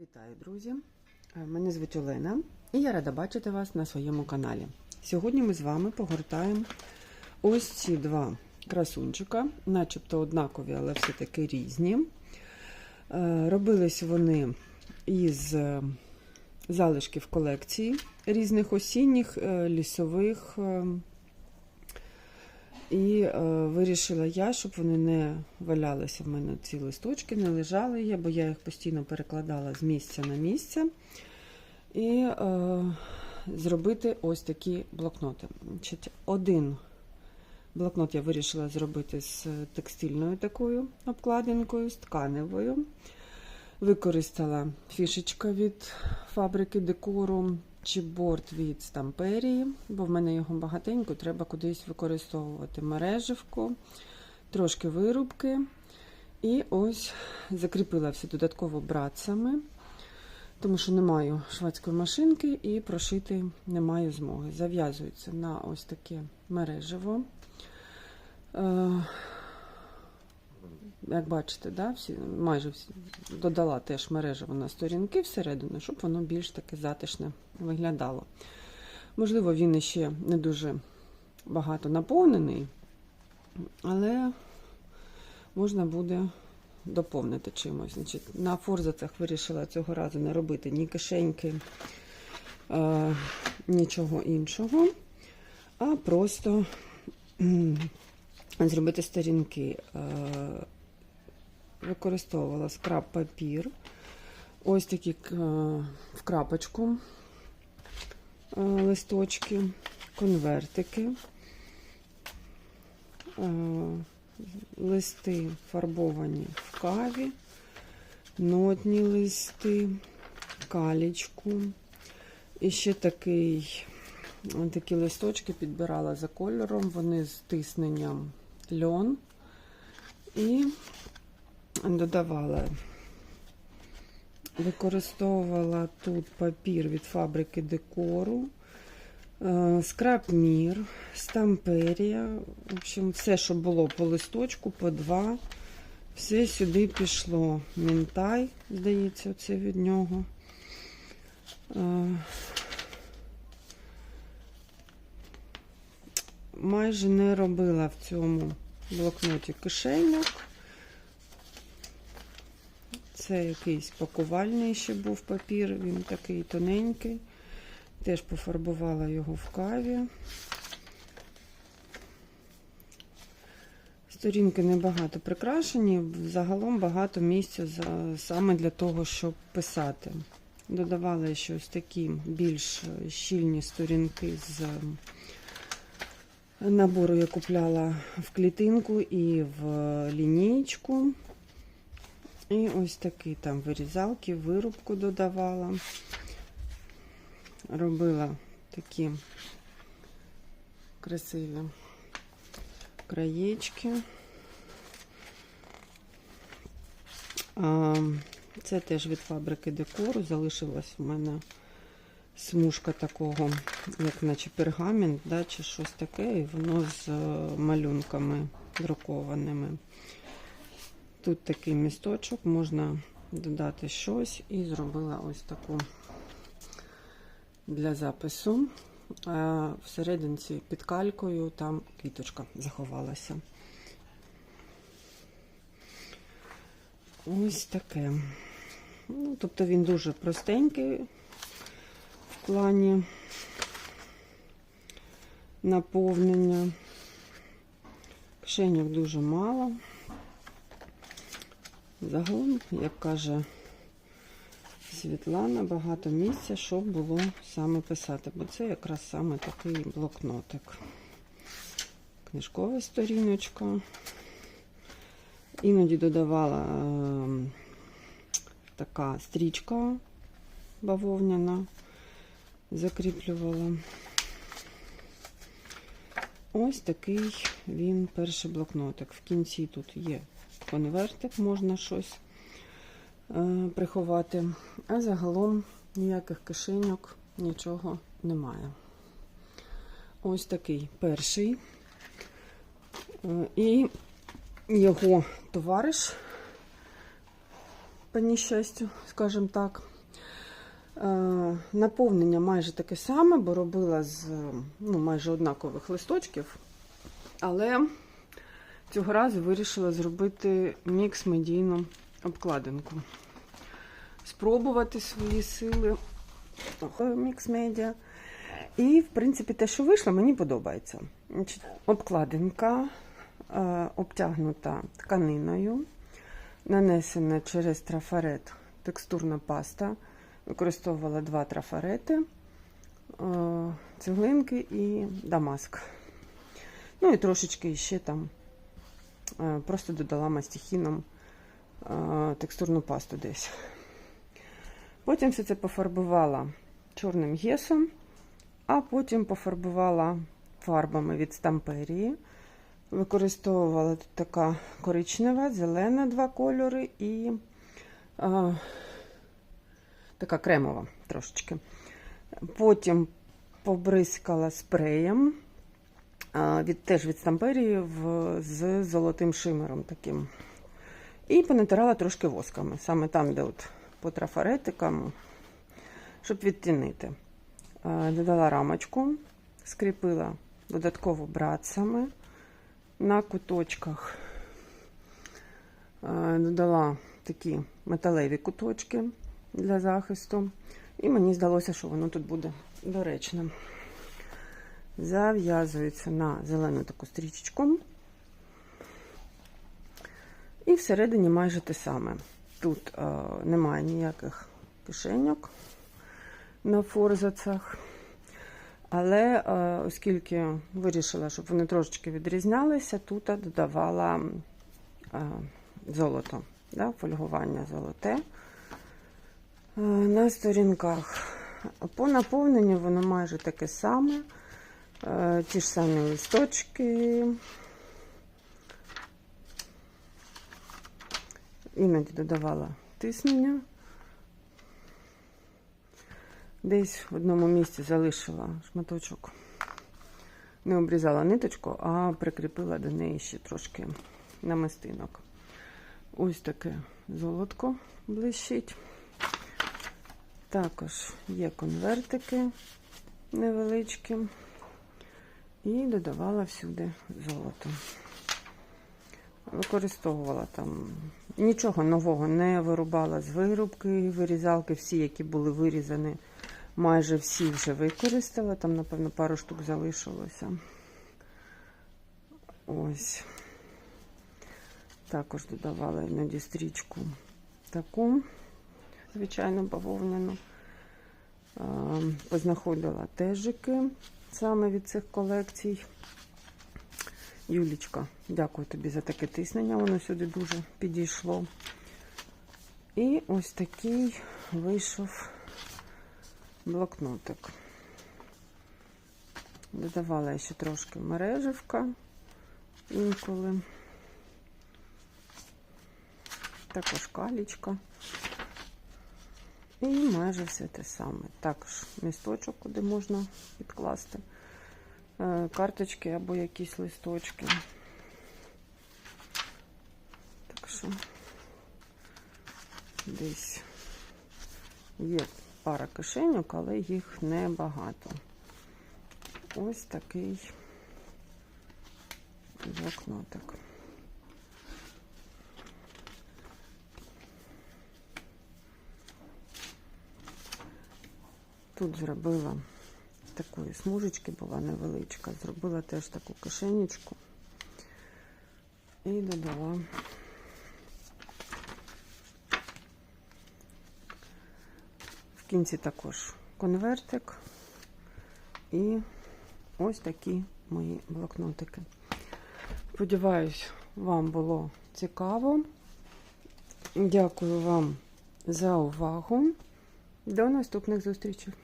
Вітаю, друзі! Е, Мене звуть Олена і я рада бачити вас на своєму каналі. Сьогодні ми з вами погортаємо ось ці два красунчика, начебто однакові, але все-таки різні. Е, Робились вони із е, залишків колекції різних осінніх, лісових. І е, вирішила я, щоб вони не валялися в мене ці листочки, не лежали є, бо я їх постійно перекладала з місця на місце. І е, зробити ось такі блокноти. Значить, один блокнот я вирішила зробити з текстильною такою обкладинкою, з тканевою. Використала фішечка від фабрики декору чіпборд від стамперії, бо в мене його багатенько, треба кудись використовувати мереживку, трошки вирубки. І ось закріпила все додатково братцями, тому що не маю шведської машинки і прошити не маю змоги. Зав'язується на ось таке мереживо. Е, Як бачите, да, всі, майже всі, додала теж мережево на сторінки всередину, щоб воно більш таке затишне виглядало. Можливо, він ще не дуже багато наповнений, але можна буде доповнити чимось. Значить, На форзацах вирішила цього разу не робити ні кишеньки, е, нічого іншого, а просто зробити сторінки. Використовувала скраб папір. Ось такі е, в крапочку е, листочки, конвертики, е, листи фарбовані в каві, нотні листи, калічку. І ще такий, такі листочки підбирала за кольором, вони з тисненням льон. І додавала, використовувала тут папір від фабрики декору, е, скрабмір, стамперія. В общем, все, що було по листочку, по два. Все сюди пішло. Мінтай, здається, це від нього. Е, Майже не робила в цьому блокноті кишеньок. Це якийсь пакувальний ще був папір, він такий тоненький. Теж пофарбувала його в каві. Сторінки небагато прикрашені, загалом багато місця саме для того, щоб писати. Додавала ще ось такі більш щільні сторінки з набору я купляла в клітинку і в лінійку. І ось такі там вирізалки, вирубку додавала. Робила такі красиві краєчки. А, Це теж від фабрики декору. Залишилась в мене смужка такого, як наче пергамент, да, чи щось таке, і воно з малюнками друкованими. Тут такий місточок, можна додати щось і зробила ось таку для запису. А всерединці під калькою там квіточка заховалася. Ось таке. Ну, Тобто він дуже простенький в плані наповнення. Кишеньок дуже мало. Загалом, як каже Світлана, багато місця, щоб було саме писати, бо це якраз саме такий блокнотик. Книжкова сторіночка. Іноді додавала е, така стрічка бавовняна, закріплювала. Ось такий він перший блокнотик. В кінці тут є конвертик, можна щось е, приховати. А загалом ніяких кишеньок, нічого немає. Ось такий перший. Е, і його товариш по нещастю, скажімо так. Е, Наповнення майже таке саме, бо робила з ну, майже однакових листочків. Але цього разу вирішила зробити мікс медійну обкладинку. Спробувати свої сили мікс медіа. І, в принципі, те, що вийшло, мені подобається. Обкладинка е, обтягнута тканиною, нанесена через трафарет текстурна паста. Використовувала два трафарети, е, цеглинки і дамаск. Ну і трошечки ще там просто додала мастихіном е, текстурну пасту десь. Потім все це пофарбувала чорним гесом, а потім пофарбувала фарбами від стамперії. Використовувала тут така коричнева, зелена два кольори і а, така кремова трошечки. Потім побризкала спреєм від, теж від стамперії з золотим шимером таким. І понатирала трошки восками, саме там, де от по трафаретикам, щоб відтінити. Додала рамочку, скріпила додатково братцями на куточках. Додала такі металеві куточки для захисту. І мені здалося, що воно тут буде доречним. Зав'язується на зелену таку стрічечку. І всередині майже те саме. Тут е, немає ніяких кишеньок на форзацах. Але е, оскільки вирішила, щоб вони трошечки відрізнялися, тут додавала е, золото, да, фольгування золоте е, на сторінках. По наповненню воно майже таке саме. Е, ті ж самі листочки. Іноді додавала тиснення. Десь в одному місці залишила шматочок, не обрізала ниточку, а прикріпила до неї ще трошки намистинок. Ось таке золотко блищить. Також є конвертики невеличкі. І додавала всюди золото. Використовувала там нічого нового не вирубала з вирубки, вирізалки, всі, які були вирізані. Майже всі вже використала, там, напевно, пару штук залишилося. Ось. Також додавала іноді стрічку таку, звичайно, бавовняну. Познаходила тежики саме від цих колекцій. Юлічка, дякую тобі за таке тиснення, воно сюди дуже підійшло. І ось такий вийшов блокнотик. Додавала я ще трошки мереживка інколи. Також калічка. І майже все те саме. Також місточок, куди можна підкласти е, карточки або якісь листочки. Так що десь є пара кишеньок, але їх небагато. Ось такий блокнотик. Тут зробила такої смужечки, була невеличка, зробила теж таку кишенечку і додала в кінці також конвертик і ось такі мої блокнотики. Сподіваюсь, вам було цікаво. Дякую вам за увагу. До наступних зустрічей!